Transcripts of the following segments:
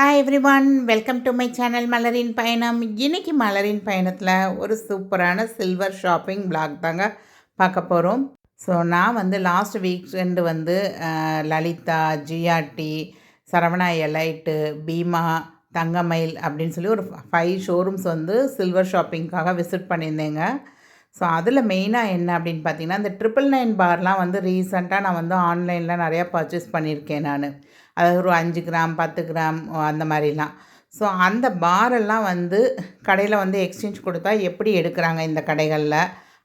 Hi everyone welcome to my channel மலரின் பயணம் இன்றைக்கி மலரின் பயணத்தில் ஒரு சூப்பரான சில்வர் ஷாப்பிங் பிளாக் தாங்க பார்க்க போகிறோம் ஸோ நான் வந்து லாஸ்ட் வீக் ரெண்டு வந்து லலிதா ஜிஆர்டி சரவணா எலைட்டு பீமா தங்கமயில் அப்படின்னு சொல்லி ஒரு ஃபைவ் ஷோரூம்ஸ் வந்து சில்வர் ஷாப்பிங்க்காக விசிட் பண்ணியிருந்தேங்க. ஸோ அதில் மெயினாக என்ன அப்படின்னு பார்த்தீங்கன்னா இந்த ட்ரிபிள் நைன் பார்லாம் வந்து ரீசெண்டாக நான் வந்து ஆன்லைனில் நிறையா பர்ச்சேஸ் பண்ணியிருக்கேன் நான். அதாவது ஒரு அஞ்சு கிராம் பத்து கிராம் அந்த மாதிரிலாம். ஸோ அந்த பாரெல்லாம் வந்து கடையில் வந்து எக்ஸ்சேஞ்ச் கொடுத்தா எப்படி எடுக்கிறாங்க இந்த கடைகளில்?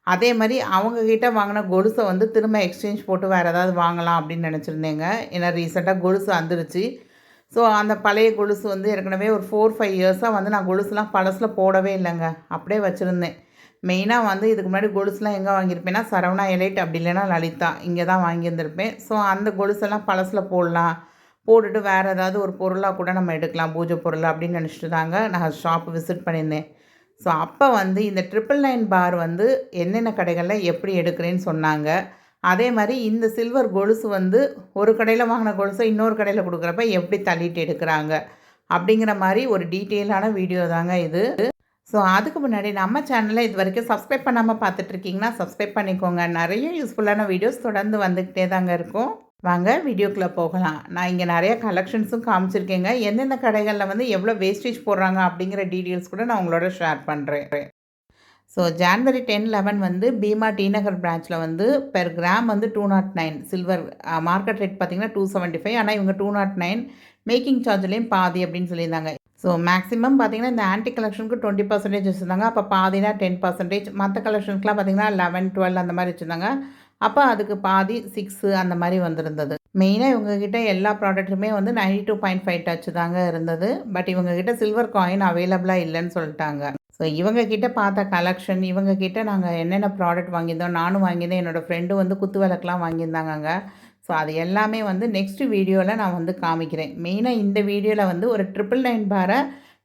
அதே மாதிரி அவங்கக்கிட்ட வாங்கின கொலுசை வந்து திரும்ப எக்ஸ்சேஞ்ச் போட்டு வேறு ஏதாவது வாங்கலாம் அப்படின்னு நினச்சிருந்தேங்க. ஏன்னா ரீசெண்டாக கொலுசு வந்துருச்சு. ஸோ அந்த பழைய கொலுசு வந்து ஏற்கனவே ஒரு ஃபோர் ஃபைவ் இயர்ஸாக வந்து நான் கொலுசுலாம் பழசில் போடவே இல்லைங்க. அப்படியே வச்சுருந்தேன். மெயினாக வந்து இதுக்கு முன்னாடி கொலுசுலாம் எங்கே வாங்கியிருப்பேன்னா சரவணா எலைட் அப்படி இல்லைன்னா லலிதா இங்கே தான் வாங்கியிருந்திருப்பேன். ஸோ அந்த கொலுசெல்லாம் பழசில் போடலாம். போட்டுட்டு வேறு ஏதாவது ஒரு பொருளாக கூட நம்ம எடுக்கலாம் பூஜை பொருள் அப்படின்னு நினச்சிட்டு தாங்க நான் ஷாப் விசிட் பண்ணியிருந்தேன். ஸோ அப்போ வந்து இந்த ட்ரிபிள் நைன் பார் வந்து என்னென்ன கடைகளில் எப்படி எடுக்கிறேன்னு சொன்னாங்க. அதே மாதிரி இந்த சில்வர் கொலுசு வந்து ஒரு கடையில் வாங்கின கொலுசை இன்னொரு கடையில் கொடுக்குறப்ப எப்படி தள்ளிட்டு எடுக்கிறாங்க அப்படிங்கிற மாதிரி ஒரு டீட்டெயிலான வீடியோ தாங்க இது. ஸோ அதுக்கு முன்னாடி நம்ம சேனலை இது வரைக்கும் சப்ஸ்கிரைப் பண்ணாமல் பார்த்துட்ருக்கீங்கன்னா சப்ஸ்கிரைப் பண்ணிக்கோங்க. நிறைய யூஸ்ஃபுல்லான வீடியோஸ் தொடர்ந்து வந்துக்கிட்டே தாங்க இருக்கும். வாங்க வீடியோக்குள்ளே போகலாம். நான் இங்கே நிறைய கலெக்ஷன்ஸும் காமிச்சிருக்கேங்க. எந்தெந்த கடைகளில் வந்து எவ்வளோ வேஸ்டேஜ் போடுறாங்க அப்படிங்கிற டீட்டெயில்ஸ் கூட நான் உங்களோட ஷேர் பண்ணுறேன் ஸோ ஜான்வரி டென் லெவன் வந்து பீமா டிநகர் பிரான்ச்சில் வந்து பெர் கிராம் வந்து two naught nine silver market rate பார்த்தீங்கன்னா டூ செவன்ட்டி ஃபைவ் ஆனால் இவங்க டூ நாட் நைன் மேக்கிங் சார்ஜ்லேயும் பாதி அப்படின்னு சொல்லியிருந்தாங்க. ஸோ மேக்ஸிமம் பார்த்தீங்கன்னா இந்த ஆன்டி கலெக்ஷனுக்கு டுவெண்ட்டி பர்சன்டேஜ் வச்சுருந்தாங்க. அப்போ பாதினா டென் பர்சன்டேஜ் மற்ற கலெக்ஷனுக்குலாம் பார்த்தீங்கன்னா லெவன் டுவெல் அந்த மாதிரி வச்சுருந்தாங்க. அப்போ அதுக்கு பாதி சிக்ஸு அந்த மாதிரி வந்திருந்தது. மெயினாக இவங்கக்கிட்ட எல்லா ப்ராடக்ட்டுமே வந்து ninety two point five touch தாங்க இருந்தது. பட் இவங்கக்கிட்ட சில்வர் காயின் அவைலபிளாக இல்லைன்னு சொல்லிட்டாங்க. ஸோ இவங்கக்கிட்ட பார்த்த கலெக்ஷன் இவங்கக்கிட்ட நாங்கள் என்னென்ன ப்ராடக்ட் வாங்கியிருந்தோம் நானும் வாங்கியிருந்தேன் என்னோடய ஃப்ரெண்டு வந்து குத்து விளக்கெலாம் வாங்கியிருந்தாங்கங்க. ஸோ அது எல்லாமே வந்து நெக்ஸ்ட் வீடியோவில் நான் வந்து காமிக்கிறேன். மெயினாக இந்த வீடியோவில் வந்து ஒரு ட்ரிபிள் நைன் பாரை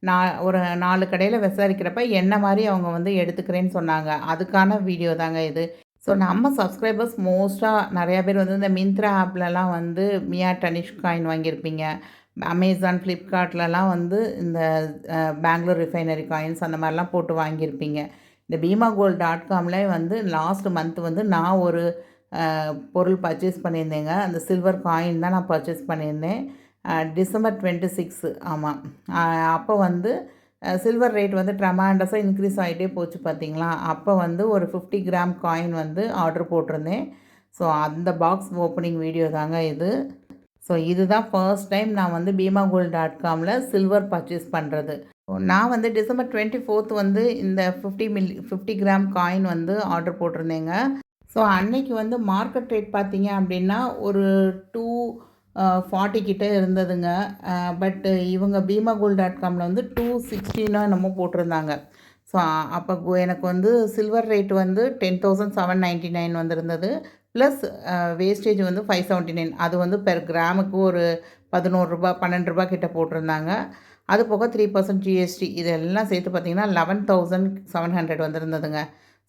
நான் ஒரு நாலு கடையில் விசாரிக்கிறப்ப என்ன மாதிரி அவங்க வந்து எடுத்துக்கிறேன்னு சொன்னாங்க. அதுக்கான வீடியோ தாங்க இது. ஸோ நம்ம சப்ஸ்கிரைபர்ஸ் மோஸ்ட்டாக நிறையா பேர் வந்து இந்த மிந்த்ரா ஆப்லலாம் வந்து மியா டனிஷ் காயின் வாங்கியிருப்பீங்க. அமேசான் ஃப்ளிப்கார்ட்லலாம் வந்து இந்த பெங்களூர் ரிஃபைனரி காயின்ஸ் அந்த மாதிரிலாம் போட்டு வாங்கியிருப்பீங்க. இந்த பீமா கோல்ட் டாட் காமில் வந்து லாஸ்ட் மந்த் வந்து நான் ஒரு பொருள் பர்ச்சேஸ் பண்ணியிருந்தேங்க. அந்த சில்வர் காயின் தான் நான் பர்ச்சேஸ் பண்ணியிருந்தேன். டிசம்பர் டுவெண்ட்டி சிக்ஸு ஆமாம் அப்போ வந்து சில்வர் ரேட் வந்து ட்ரமாண்டஸாக இன்க்ரீஸ் ஆகிட்டே போச்சு பார்த்தீங்களா? அப்போ வந்து ஒரு ஃபிஃப்டி கிராம் காயின் வந்து ஆர்டர் போட்டிருந்தேன். ஸோ அந்த பாக்ஸ் ஓப்பனிங் வீடியோ தாங்க இது. ஸோ இதுதான் ஃபர்ஸ்ட் டைம் நான் வந்து பீமா கோல்ட் டாட் காமில் சில்வர் பர்ச்சேஸ் பண்ணுறது நான் வந்து டிசம்பர் டுவெண்ட்டி ஃபோர்த் வந்து இந்த fifty milli fifty gram coin வந்து ஆர்டர் போட்டிருந்தேங்க. ஸோ அன்னைக்கு வந்து மார்க்கெட் ரேட் பார்த்தீங்க அப்படின்னா ஒரு டூ ஃபார்ட்டி கிட்டே இருந்ததுங்க. பட்டு இவங்க பீமா கோல்ட் டாட் காமில் வந்து டூ சிக்ஸ்டினோ என்னமோ போட்டிருந்தாங்க. ஸோ அப்போ எனக்கு வந்து சில்வர் ரேட் வந்து ten thousand seven ninety nine வந்திருந்தது ப்ளஸ் வேஸ்டேஜ் வந்து ஃபைவ் செவன்ட்டி நைன் அது வந்து பெர் கிராமுக்கு ஒரு பதினோரு ரூபா பன்னெண்டு ரூபா கிட்டே போட்டிருந்தாங்க. அது போக த்ரீ பர்சன்ட் ஜிஎஸ்டி இதெல்லாம் சேர்த்து பார்த்தீங்கன்னா லெவன் தௌசண்ட் செவன் ஹண்ட்ரட் வந்திருந்ததுங்க.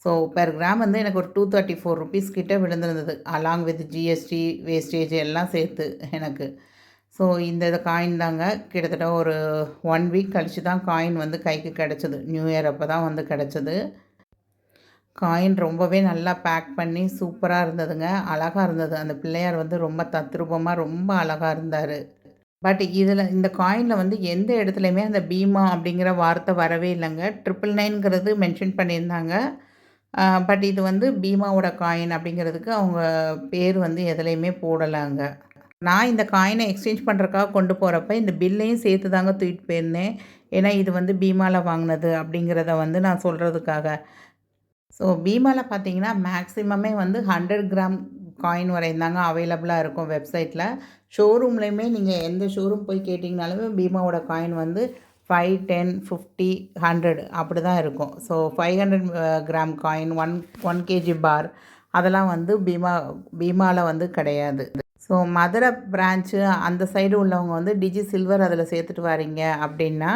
ஸோ பெர் கிராம் வந்து எனக்கு ஒரு டூ தேர்ட்டி ஃபோர் ருபீஸ் கிட்ட விழுந்திருந்தது அலாங் வித் ஜிஎஸ்டி வேஸ்டேஜ் எல்லாம் சேர்த்து எனக்கு. ஸோ இந்த இது காயின் தாங்க கிட்டத்தட்ட ஒரு ஒன் வீக் கழித்து தான் காயின் வந்து கைக்கு கிடச்சிது. நியூ இயர் அப்போ தான் வந்து கிடச்சிது. காயின் ரொம்பவே நல்லா பேக் பண்ணி சூப்பராக இருந்ததுங்க. அழகாக இருந்தது. அந்த பிள்ளையார் வந்து ரொம்ப தத்ரூபமாக ரொம்ப அழகாக இருந்தார். பட் இதில் இந்த காயினில் வந்து எந்த இடத்துலையுமே அந்த பீமா அப்படிங்கிற வார்த்தை வரவே இல்லைங்க. ட்ரிபிள் நைன்ங்கிறது மென்ஷன் பண்ணியிருந்தாங்க. பட் இது வந்து பீமாவோட காயின் அப்படிங்கிறதுக்கு அவங்க பேர் வந்து எதுலேயுமே போடலைங்க. நான் இந்த காயினை எக்ஸ்சேஞ்ச் பண்ணுறக்காக கொண்டு போகிறப்ப இந்த பில்லையும் சேர்த்து தாங்க தூக்கிட்டு போயிருந்தேன். ஏன்னா இது வந்து பீமாவில் வாங்கினது அப்படிங்கிறத வந்து நான் சொல்கிறதுக்காக ஸோ பீமாவில் பார்த்தீங்கன்னா மேக்ஸிமமே வந்து ஹண்ட்ரட் கிராம் காயின் வரையும் தாங்க அவைலபிளாக இருக்கும் வெப்சைட்டில் ஷோரூம்லேயுமே நீங்கள் எந்த ஷோரூம் போய் கேட்டிங்கனாலுமே பீமாவோட காயின் வந்து ஃபைவ் டென் ஃபிஃப்டி ஹண்ட்ரட் அப்படி தான் இருக்கும் so five hundred gram coin one one KG bar அதெல்லாம் வந்து பீமா பீமாவில் வந்து கிடையாது. ஸோ மதுரை பிரான்ச்சு அந்த சைடு உள்ளவங்க வந்து டிஜி சில்வர் அதில் சேர்த்துட்டு வரீங்க அப்படின்னா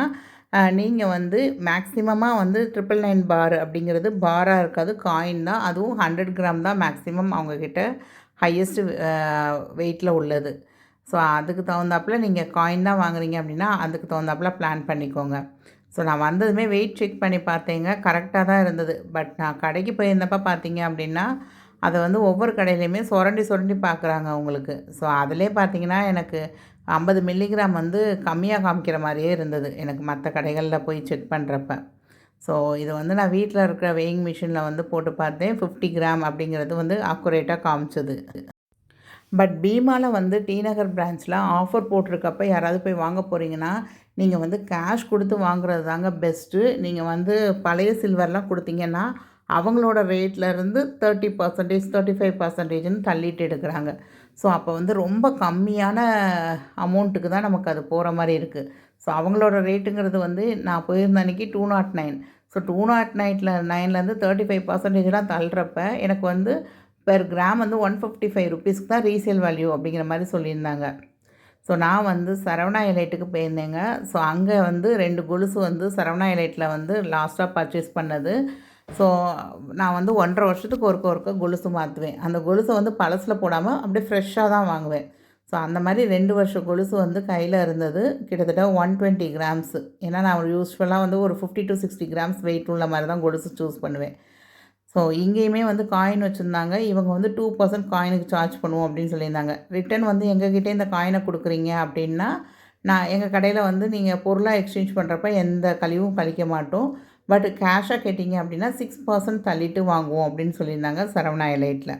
நீங்கள் வந்து மேக்ஸிமமாக வந்து ட்ரிபிள் நைன் பார் அப்படிங்கிறது பாராக இருக்காது. காயின் தான். அதுவும் ஹண்ட்ரட் கிராம் தான் மேக்ஸிமம் அவங்கக்கிட்ட ஹையஸ்ட் வெயிட்டில் உள்ளது. ஸோ அதுக்கு தகுந்தாப்புல நீங்கள் காயின் தான் வாங்குறீங்க அப்படின்னா அதுக்கு தகுந்தாப்புல பிளான் பண்ணிக்கோங்க. ஸோ நான் வந்ததுமே வெயிட் செக் பண்ணி பார்த்தேங்க. கரெக்டாக தான் இருந்தது. பட் நான் கடைக்கு போயிருந்தப்போ பார்த்தீங்க அப்படின்னா அதை வந்து ஒவ்வொரு கடையிலையுமே சுரண்டி சுரண்டி பார்க்குறாங்க உங்களுக்கு. ஸோ அதிலே பார்த்தீங்கன்னா எனக்கு ஐம்பது மில்லிகிராம் வந்து கம்மியாக காமிக்கிற மாதிரியே இருந்தது. எனக்கு மற்ற கடைகளில் போய் செக் பண்ணுறப்ப ஸோ இது வந்து நான் வீட்டில் இருக்கிற வெயிங் மிஷினில் வந்து போட்டு பார்த்தேன். ஃபிஃப்டி கிராம் அப்படிங்கிறது வந்து அக்குரேட்டாக காமிச்சது. பட் பீமாவில் வந்து டி நகர் பிரான்ச்சில் ஆஃபர் போட்டிருக்கப்ப யாராவது போய் வாங்க போகிறீங்கன்னா நீங்கள் வந்து கேஷ் கொடுத்து வாங்குறது தாங்க பெஸ்ட்டு நீங்கள் வந்து பழைய சில்வர்லாம் கொடுத்தீங்கன்னா அவங்களோட ரேட்லேருந்து தேர்ட்டி பர்சன்டேஜ் தேர்ட்டி ஃபைவ் பர்சன்டேஜ்னு தள்ளிட்டு எடுக்கிறாங்க. ஸோ அப்போ வந்து ரொம்ப கம்மியான அமௌண்ட்டுக்கு தான் நமக்கு அது போகிற மாதிரி இருக்குது ஸோ அவங்களோட ரேட்டுங்கிறது வந்து நான் போயிருந்த அன்றைக்கி two naught nine. So two naught நைட்டில் நைன்லேருந்து தேர்ட்டி ஃபைவ் பர்சன்டேஜ்லாம் தள்ளுறப்ப எனக்கு வந்து பெர் கிராம் வந்து ஒன் ஃபிஃப்டி ஃபைவ் ருபீஸ்க்கு தான் ரீசேல் வேல்யூ அப்படிங்கிற மாதிரி சொல்லியிருந்தாங்க. ஸோ நான் வந்து சரவணா எலைட்டுக்கு போயிருந்தேங்க. ஸோ அங்கே வந்து ரெண்டு கொலுசு வந்து சரவணா எலைட்டில் வந்து லாஸ்ட்டாக பர்ச்சேஸ் பண்ணது. ஸோ நான் வந்து ஒன்றரை வருஷத்துக்கு ஒருக்க ஒருக்க கொலுசு மாற்றுவேன் அந்த கொலுசை வந்து பழசில் போடாமல் அப்படியே ஃப்ரெஷ்ஷாக தான் வாங்குவேன். ஸோ அந்த மாதிரி ரெண்டு வருஷம் கொலுசு வந்து கையில் இருந்தது. கிட்டத்தட்ட ஒன் டுவெண்ட்டி கிராம்ஸு ஏன்னா நான் யூஸ்ஃபுல்லாக வந்து ஒரு fifty to sixty grams weight உள்ள மாதிரி தான் கொலுசு சூஸ் பண்ணுவேன். ஸோ இங்கேயுமே வந்து காயின் வச்சுருந்தாங்க. இவங்க வந்து டூ பர்சன்ட் காயினுக்கு சார்ஜ் பண்ணுவோம் அப்படின்னு சொல்லியிருந்தாங்க. ரிட்டன் வந்து எங்ககிட்ட இந்த காயினை கொடுக்குறீங்க அப்படின்னா நான் எங்கள் கடையில் வந்து நீங்கள் பொருளாக எக்ஸ்சேஞ்ச் பண்ணுறப்ப எந்த கழிவும் கழிக்க மாட்டோம். பட் கேஷாக கேட்டிங்க அப்படின்னா சிக்ஸ் பர்சன்ட் தள்ளிட்டு வாங்குவோம் அப்படின்னு சொல்லியிருந்தாங்க சரவணா எலைட்டில்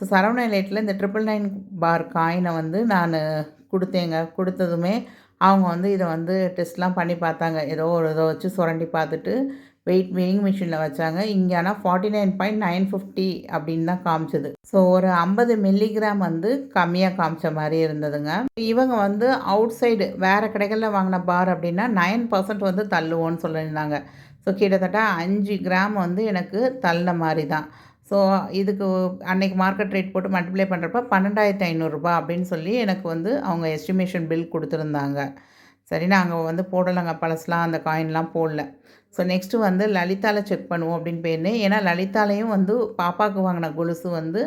ஸோ சரவணா எலைட்டில் இந்த ட்ரிபிள் நைன் பார் காயினை வந்து நான் கொடுத்தேங்க. கொடுத்ததுமே அவங்க வந்து இதை வந்து டெஸ்ட்லாம் பண்ணி பார்த்தாங்க. ஏதோ ஒரு இதை வச்சு சுரண்டி பார்த்துட்டு வெயிட் வெயிங் மிஷினில் வச்சாங்க. இங்கே ஆனால் forty nine point nine fifty அப்படின்னு தான் காமிச்சது. ஸோ ஒரு ஐம்பது மில்லிகிராம் வந்து கம்மியாக காமிச்ச மாதிரி இருந்ததுங்க. இவங்க வந்து அவுட் சைடு வேறு கடைகளில் வாங்கின பார் அப்படின்னா நைன் பர்சன்ட் வந்து தள்ளுவோன்னு சொல்லியிருந்தாங்க. ஸோ கிட்டத்தட்ட அஞ்சு கிராம் வந்து எனக்கு தள்ள மாதிரி தான். ஸோ இதுக்கு அன்னைக்கு மார்க்கெட் ரேட் போட்டு மல்டிப்ளை பண்ணுறப்ப பன்னெண்டாயிரத்தி ஐநூறுரூபா அப்படின்னு சொல்லி எனக்கு வந்து அவங்க எஸ்டிமேஷன் பில் கொடுத்துருந்தாங்க. சரி நாங்கள் வந்து போடலைங்க. பழசெலாம் அந்த காயின்லாம் போடல. ஸோ நெக்ஸ்ட்டு வந்து லலிதாவில் செக் பண்ணுவோம் அப்படின்னு போயிருந்தேன் ஏன்னா லலிதாலையும் வந்து பாப்பாவுக்கு வாங்கின கொலுசு வந்து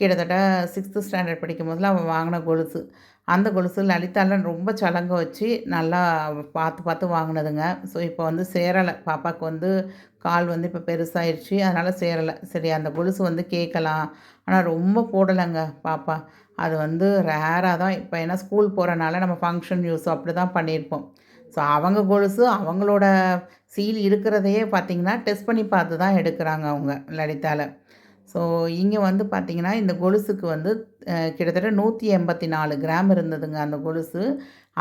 கிட்டத்தட்ட சிக்ஸ்த்து ஸ்டாண்டர்ட் படிக்கும் போதில் அவன் வாங்கின கொலுசு. அந்த கொலுசு லலிதாவில் ரொம்ப சலங்க வச்சு நல்லா பார்த்து பார்த்து வாங்கினதுங்க. ஸோ இப்போ வந்து சேரலை. பாப்பாவுக்கு வந்து கால் வந்து இப்போ பெருசாகிடுச்சு அதனால் சேரலை. சரி அந்த கொலுசு வந்து கேட்கலாம். ஆனால் ரொம்ப போடலைங்க பாப்பா. அது வந்து ரேராக தான். இப்போ ஏன்னா ஸ்கூல் போகிறனால நம்ம ஃபங்க்ஷன் யூஸ் அப்படி தான் பண்ணியிருப்போம். ஸோ அவங்க கொலுசு அவங்களோட சீல் இருக்கிறதையே பார்த்திங்கன்னா டெஸ்ட் பண்ணி பார்த்து தான் எடுக்கிறாங்க அவங்க லலிதாவில் ஸோ இங்கே வந்து பார்த்திங்கன்னா இந்த கொலுசுக்கு வந்து கிட்டத்தட்ட நூற்றி எண்பத்தி நாலு கிராம் இருந்ததுங்க அந்த கொலுசு.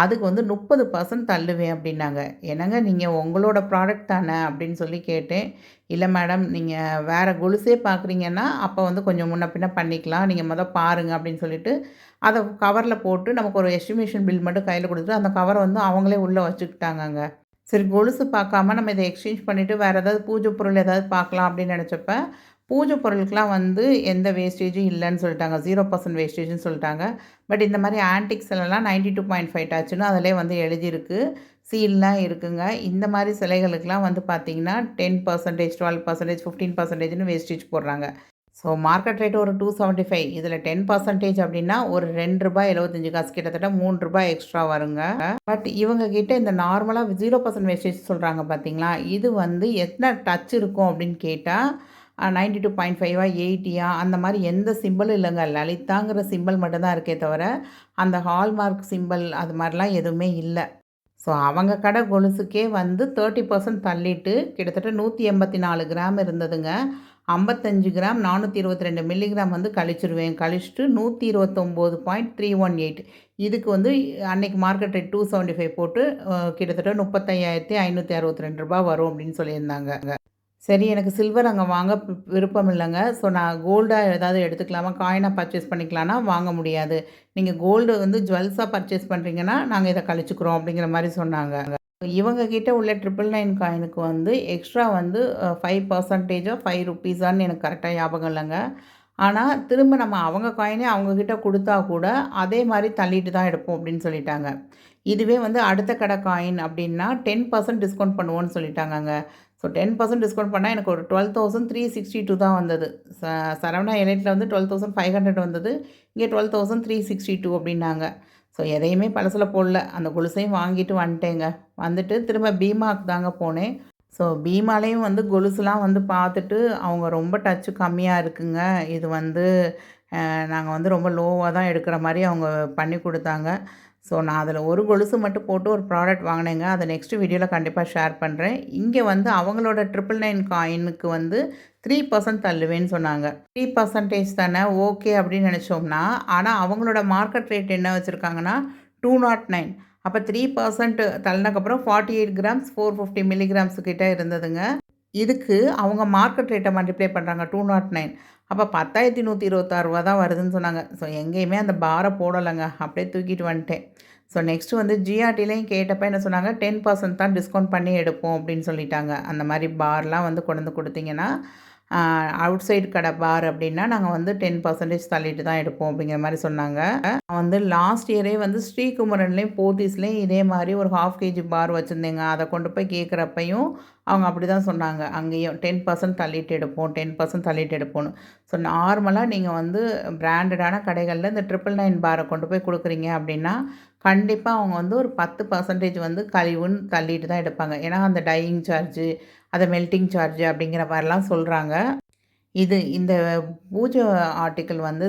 அதுக்கு வந்து முப்பது பர்சன்ட் தள்ளுவேன் அப்படின்னாங்க. என்னங்க நீங்கள் உங்களோட ப்ராடக்ட் தானே அப்படின்னு சொல்லி கேட்டேன். இல்லை மேடம் நீங்கள் வேறு கொலுசே பார்க்குறீங்கன்னா அப்போ வந்து கொஞ்சம் முன்ன பின்ன பண்ணிக்கலாம். நீங்கள் மொதல் பாருங்கள் அப்படின்னு சொல்லிட்டு அதை கவரில் போட்டு நமக்கு ஒரு எஸ்டிமேஷன் பில் மட்டும் கையில் கொடுத்துட்டு அந்த கவரை வந்து அவங்களே உள்ளே வச்சுக்கிட்டாங்கங்க. சரி கொலுசு பார்க்காம நம்ம இதை எக்ஸ்சேஞ்ச் பண்ணிவிட்டு வேறு ஏதாவது பூஜை பொருள் ஏதாவது பார்க்கலாம் அப்படின்னு நினச்சப்ப பூஜை பொருளுக்கெலாம் வந்து எந்த வேஸ்டேஜும் இல்லைன்னு சொல்லிட்டாங்க. ஜீரோ பர்சன்ட் வேஸ்டேஜ்னு சொல்லிட்டாங்க. பட் இந்த மாதிரி ஆன்டிக் சிலைலாம் நைன்டி டூ பாயிண்ட் ஃபைவ் டாச்சுன்னு அதிலே வந்து எழுதியிருக்கு. சீல்லாம் இருக்குங்க. இந்த மாதிரி சிலைகளுக்கெலாம் வந்து பார்த்திங்கன்னா ten percentage twelve percentage fifteen பர்சன்டேஜ்னு wastage போடுறாங்க. ஸோ மார்க்கெட் ரேட் ஒரு டூ செவன்ட்டி ஃபைவ் இதில் டென் பர்சன்டேஜ் அப்படின்னா ஒரு ரெண்டு ரூபாய் எழுபத்தஞ்சு காசு கிட்டத்தட்ட மூணு ரூபாய் எக்ஸ்ட்ரா வருங்க. பட் இவங்க கிட்ட இந்த நார்மலாக ஜீரோ பர்சன்ட் வேஸ்டேஜ் சொல்கிறாங்க பார்த்தீங்களா இது வந்து எத்தனை டச் இருக்கும் அப்படின்னு கேட்டால் நைன்டி டூ பாயிண்ட் ஃபைவா எயிட்டியா அந்த மாதிரி எந்த சிம்பிளும் இல்லைங்க. லலிதாங்கிற சிம்பிள் மட்டும்தான் இருக்கே தவிர அந்த ஹால்மார்க் சிம்பிள் அது மாதிரிலாம் எதுவுமே இல்லை. ஸோ அவங்க கடை கொலுசுக்கே வந்து தேர்ட்டி பர்சன்ட் தள்ளிட்டு கிட்டத்தட்ட நூற்றி எண்பத்தி நாலு கிராம் இருந்ததுங்க. ஐம்பத்தஞ்சு கிராம் நானூற்றி இருபத்தி ரெண்டு மில்லிகிராம் வந்து கழிச்சிருவேன். கழிச்சிட்டு நூற்றி இருபத்தொம்போது பாயிண்ட் த்ரீ ஒன் எயிட் இதுக்கு வந்து அன்னைக்கு market rate two seventy five போட்டு கிட்டத்தட்ட முப்பத்தையாயிரத்தி ஐநூற்றி அறுபத்தி ரெண்டு ரூபா வரும் அப்படின்னு சொல்லியிருந்தாங்க. சரி எனக்கு சில்வர் அங்கே வாங்க விருப்பம் இல்லைங்க. ஸோ நான் கோல்டாக ஏதாவது எடுத்துக்கலாமா? காயினாக பர்ச்சேஸ் பண்ணிக்கலான்னா வாங்க முடியாது. நீங்கள் கோல்டு வந்து ஜுவல்ஸாக பர்ச்சேஸ் பண்ணுறீங்கன்னா நாங்கள் இதை கழிச்சுக்கிறோம் அப்படிங்கிற மாதிரி சொன்னாங்க. இவங்க கிட்ட உள்ள ட்ரிபிள் நைன் காயினுக்கு வந்து எக்ஸ்ட்ரா வந்து ஃபைவ் பர்சன்டேஜோ ஃபைவ் ருப்பீஸான்னு எனக்கு கரெக்டாக ஞாபகம் இல்லைங்க. ஆனால் திரும்ப நம்ம அவங்க காயினே அவங்கக்கிட்ட கொடுத்தா கூட அதே மாதிரி தள்ளிட்டு தான் எடுப்போம் அப்படின்னு சொல்லிட்டாங்க. இதுவே வந்து அடுத்த கடை காயின் அப்படின்னா டென் பர்சன்ட் டிஸ்கவுண்ட் பண்ணுவோன்னு சொல்லிட்டாங்கங்க. ஸோ டென் பர்சன்ட் டிஸ்கவுண்ட் பண்ணால் எனக்கு ஒரு twelve thousand three sixty two தான் வந்தது. ச சரவணா எலைட்டில் வந்து டுவெல் தௌசண்ட் ஃபைவ் ஹண்ட்ரட் வந்தது. இங்கே twelve thousand three sixty two அப்படின்னாங்க. ஸோ ஸோ எதையுமே பழசில் போடல. அந்த கொலுசையும் வாங்கிட்டு வந்துட்டேங்க. வந்துட்டு திரும்ப பீமாக்கு தாங்க போனேன். ஸோ பீமாலேயும் வந்து கொலுசுலாம் வந்து பார்த்துட்டு அவங்க ரொம்ப டச்சு கம்மியாக இருக்குங்க. இது வந்து நாங்கள் வந்து ரொம்ப லோவாக தான் எடுக்கிற மாதிரி அவங்க பண்ணி கொடுத்தாங்க. ஸோ நான் அதில் ஒரு கொலுசு மட்டும் போட்டு ஒரு ப்ராடக்ட் வாங்கினேங்க. அதை நெக்ஸ்ட் வீடியோவில் கண்டிப்பாக ஷேர் பண்ணுறேன் இங்கே வந்து அவங்களோட ட்ரிபிள் நைன் காயினுக்கு வந்து த்ரீ பர்சன்ட் தள்ளுவேன்னு சொன்னாங்க. த்ரீ பர்சன்டேஜ் தானே? ஓகே அப்படின்னு நினச்சோம்னா ஆனால் அவங்களோட மார்க்கெட் ரேட் என்ன வச்சுருக்காங்கன்னா டூ நாட் நைன் அப்போ three percent தள்ளினக்கப்புறம் forty eight grams four fifty milligrams கிட்டே இருந்ததுங்க. இதுக்கு அவங்க மார்க்கெட் ரேட்டை மல்டிப்ளை பண்ணுறாங்க டூ நாட் நைன் அப்போ பத்தாயிரத்தி நூற்றி இருபத்தாறுவா தான் வருதுன்னு சொன்னாங்க. ஸோ எங்கேயுமே அந்த பாரை போடலைங்க. அப்படியே தூக்கிட்டு வந்துட்டேன். ஸோ நெக்ஸ்ட்டு வந்து ஜிஆர்டிலையும் கேட்டப்போ என்ன சொன்னாங்க? டென் பர்சன்ட் தான் டிஸ்கவுண்ட் பண்ணி எடுப்போம் அப்படின்னு சொல்லிட்டாங்க. அந்த மாதிரி பார்லாம் வந்து கொண்டு வந்து கொடுத்தீங்கன்னா அவுட் சைடு கடை பார் அப்படின்னா நாங்கள் வந்து டென் பர்சன்டேஜ் தள்ளிட்டு தான் எடுப்போம் அப்படிங்கிற மாதிரி சொன்னாங்க. வந்து லாஸ்ட் இயரே வந்து ஸ்ரீகுமரன்லேயும் போத்தீஸ்லேயும் இதே மாதிரி ஒரு ஹாஃப் கேஜி பார் வச்சுருந்தேங்க. அதை கொண்டு போய் கேட்குறப்பையும் அவங்க அப்படி தான் சொன்னாங்க. அங்கேயும் டென் பர்சன்ட் தள்ளிட்டு எடுப்போம் டென் பர்சன்ட் தள்ளிட்டு எடுப்போம்னு. ஸோ நார்மலாக நீங்கள் வந்து பிராண்டடான கடைகளில் இந்த ட்ரிபிள் நைன் பாரை கொண்டு போய் கொடுக்குறீங்க அப்படின்னா கண்டிப்பாக அவங்க வந்து ஒரு பத்து பர்சன்டேஜ் வந்து கழிவுன்னு தள்ளிட்டு தான் எடுப்பாங்க. ஏன்னா அந்த டையிங் சார்ஜு அதை மெல்ட்டிங் சார்ஜ் அப்படிங்கிற மாதிரிலாம் சொல்கிறாங்க இது இந்த பூஜை ஆர்டிக்கிள் வந்து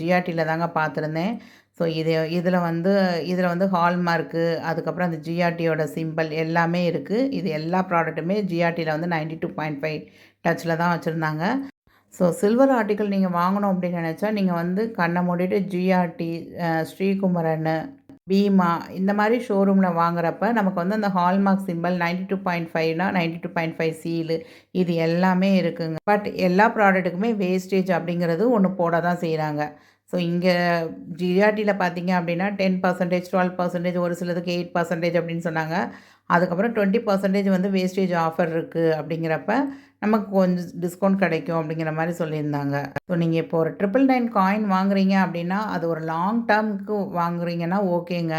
ஜிஆர்டியில் தாங்க பார்த்துருந்தேன். ஸோ இது இதில் வந்து இதில் வந்து ஹால்மார்க்கு அதுக்கப்புறம் அந்த ஜிஆர்டியோட சிம்பிள் எல்லாமே இருக்குது இது எல்லா ப்ராடக்ட்டுமே ஜிஆர்டியில் வந்து நைன்டி டூ பாயிண்ட் ஃபைவ் டச்சில் தான் வச்சுருந்தாங்க. ஸோ சில்வர் ஆர்டிக்கல் நீங்கள் வாங்கணும் அப்படின்னு நினச்சா நீங்கள் வந்து கண்ணை மூடிட்டு ஜிஆர்டி ஸ்ரீகுமரன் பீமா இந்த மாதிரி ஷோரூமில் வாங்குறப்ப நமக்கு வந்து அந்த hallmark symbol ninety two point ஃபைவ்னா ninety two point five seal இது எல்லாமே இருக்குங்க. பட் எல்லா ப்ராடக்ட்டுக்குமே வேஸ்டேஜ் அப்படிங்கிறது ஒன்று போட தான் செய்கிறாங்க ஸோ இங்கே ஜிஆர்டியில் பார்த்தீங்க அப்படின்னா டென் பர்சன்டேஜ் டுவெல் பர்சன்டேஜ் ஒரு சிலதுக்கு எயிட் பர்சன்டேஜ் அப்படின்னு சொன்னாங்க. அதுக்கப்புறம் டுவெண்ட்டி பர்சன்டேஜ் வந்து வேஸ்டேஜ் ஆஃபர் இருக்குது அப்படிங்கிறப்ப நமக்கு கொஞ்சம் டிஸ்கவுண்ட் கிடைக்கும் அப்படிங்கிற மாதிரி சொல்லியிருந்தாங்க. ஸோ நீங்கள் இப்போ ஒரு ட்ரிபிள் நைன் காயின் வாங்குறீங்க அப்படின்னா அது ஒரு லாங் டேர்முக்கு வாங்குறீங்கன்னா ஓகேங்க.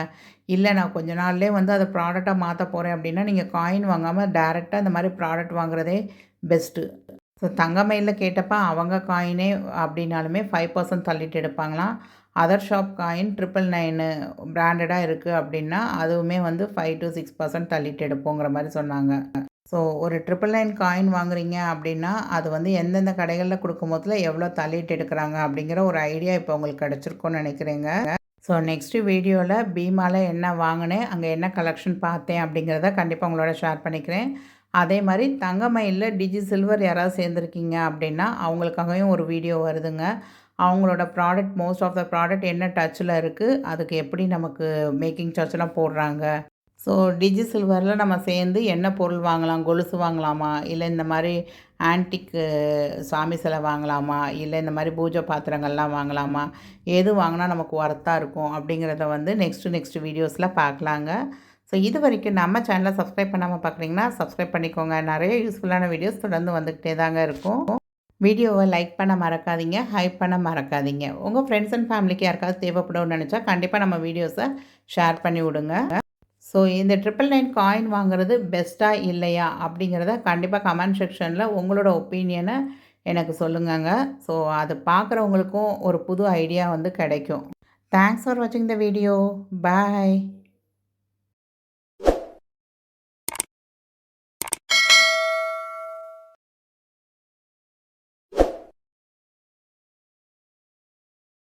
இல்லை நான் கொஞ்ச நாள்லேயே வந்து அதை ப்ராடக்டாக மாற்ற போகிறேன் அப்படின்னா நீங்கள் காயின் வாங்காமல் டேரெக்டாக இந்த மாதிரி ப்ராடக்ட் வாங்குறதே பெஸ்ட்டு ஸோ தங்கமயிலில் கேட்டப்போ அவங்க காயினே அப்படின்னாலுமே ஃபைவ் பர்சன்ட் தள்ளிட்டு எடுப்பாங்களாம். Other shop coin triple nine பிராண்டடாக இருக்குது அப்படின்னா அதுவுமே வந்து ஃபைவ் டு சிக்ஸ் பர்சன்ட் தள்ளிட்டு எடுப்போங்கிற மாதிரி சொன்னாங்க. ஸோ ஒரு ட்ரிபிள் நைன் காயின் வாங்குறீங்க அப்படின்னா அது வந்து எந்தெந்த கடைகளில் கொடுக்கும் போதில் எவ்வளோ தள்ளிட்டு எடுக்கிறாங்க அப்படிங்கிற ஒரு ஐடியா இப்போ உங்களுக்கு கிடச்சிருக்கும்னு நினைக்கிறேங்க. ஸோ நெக்ஸ்ட்டு வீடியோவில் பீமாவில் என்ன வாங்கினேன் அங்கே என்ன கலெக்ஷன் பார்த்தேன் அப்படிங்கிறத கண்டிப்பாக உங்களோட ஷேர் பண்ணிக்கிறேன். அதே மாதிரி தங்கமயிலில் டிஜி சில்வர் யாராவது சேர்ந்துருக்கீங்க அப்படின்னா அவங்களுக்காகவும் ஒரு வீடியோ வருதுங்க. அவங்களோட product most of the product என்ன டச்சில் இருக்குது அதுக்கு எப்படி நமக்கு மேக்கிங் சார்ஜ்லாம் போடுறாங்க? ஸோ டிஜி சில்வரில் நம்ம சேர்ந்து என்ன பொருள் வாங்கலாம்? கொலுசு வாங்கலாமா? இல்லை இந்த மாதிரி ஆன்டிக்கு சாமி சிலை வாங்கலாமா? இல்லை இந்த மாதிரி பூஜை பாத்திரங்கள்லாம் வாங்கலாமா? எது வாங்கினா நமக்கு ஒர்த்தாக இருக்கும்? அப்படிங்கிறத வந்து நெக்ஸ்ட்டு நெக்ஸ்ட் வீடியோஸில் பார்க்கலாங்க. ஸோ இது வரைக்கும் நம்ம சேனலை சப்ஸ்கிரைப் பண்ணாமல் பார்க்குறீங்கன்னா சப்ஸ்கிரைப் பண்ணிக்கோங்க. நிறைய யூஸ்ஃபுல்லான வீடியோஸ் தொடர்ந்து வந்துக்கிட்டே தாங்க இருக்கும். வீடியோவை லைக் பண்ண மறக்காதீங்க ஹைப் பண்ண மறக்காதீங்க. உங்கள் ஃப்ரெண்ட்ஸ் அண்ட் ஃபேமிலிக்கு யாருக்காவது தேவைப்படும்னு நினச்சா கண்டிப்பாக நம்ம வீடியோஸை ஷேர் பண்ணி விடுங்க. ஸோ இந்த ட்ரிபிள் நைன் காயின் வாங்குறது பெஸ்ட்டாக இல்லையா அப்படிங்கிறத கண்டிப்பாக கமெண்ட் செக்ஷனில் உங்களோட ஒப்பீனியனை எனக்கு சொல்லுங்கங்க. ஸோ அது பார்க்குறவங்களுக்கும் ஒரு புது ஐடியா வந்து கிடைக்கும். தேங்க்ஸ் ஃபார் வாட்சிங் த வீடியோ பாய்